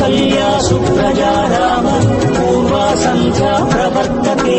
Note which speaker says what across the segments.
Speaker 1: భాగ్యము
Speaker 2: కౌసల్యా సుప్రజా రామ పూర్వా సంధ్యా ప్రవర్తతే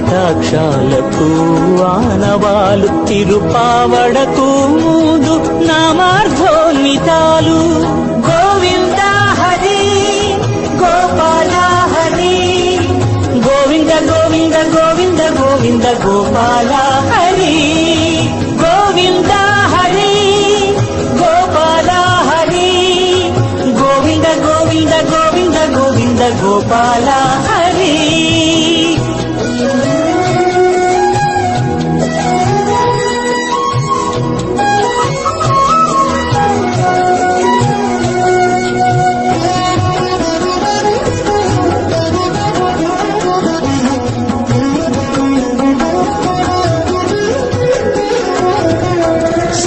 Speaker 2: కటాక్షాలకు ఆనవాలు తిరుపావడకు మూదు నామార్థోన్వితాలు గోవింద హరి గోపాల హరి. గోవింద గోవింద గోవింద గోవింద గోపాల హరి. గోవింద హరి గోపాల హరి. గోవింద గోవింద గోవింద గోవింద గోపాల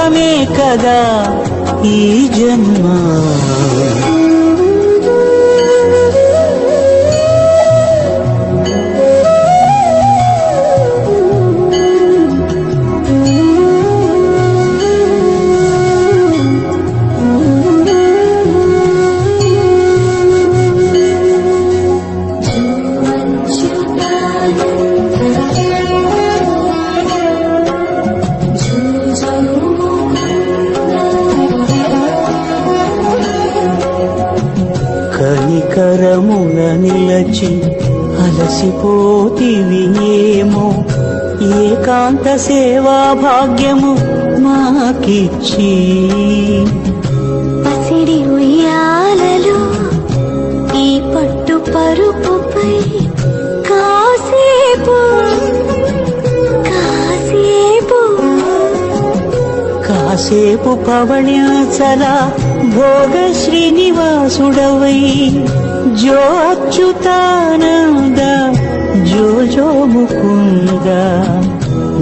Speaker 2: చరితార్థమే కదా ఈ జన్మ కనికరముల అలసిపోతివి ఏమో ఏకాంత సేవా భాగ్యము మాకిచ్చి.
Speaker 1: పసిడి ఉయ్యాలలో ఈ పట్టు పరుపుపై కాసేపు కాసేపు.
Speaker 2: కాసేపు పవణ్యాచల భోగ శ్రీనివాసుడవై జో అచ్యుతానంద జో జో ముకుంద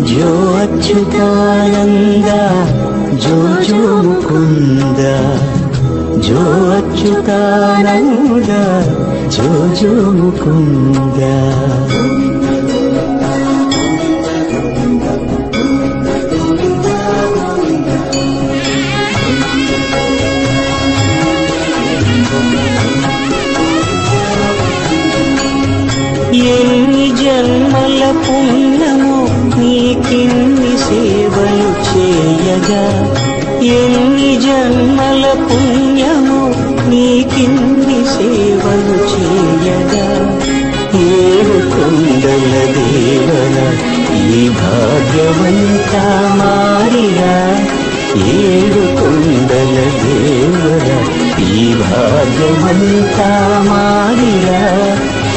Speaker 2: జో అచ్యుతానంద జో జో ముకుంద జో అచ్యుతానంద జో జో జన్మల పుణ్యము నీకిన్ని సేవలు చేయగా ఎన్ని జన్మల పుణ్యము నీకిన్ని సేవలు చేయగా. ఏడు కొండల దేవన ఈ భాగ్యవంతా మారిరా ఏడు కొండల దేవన ఈ భాగ్యవంతా మారిరా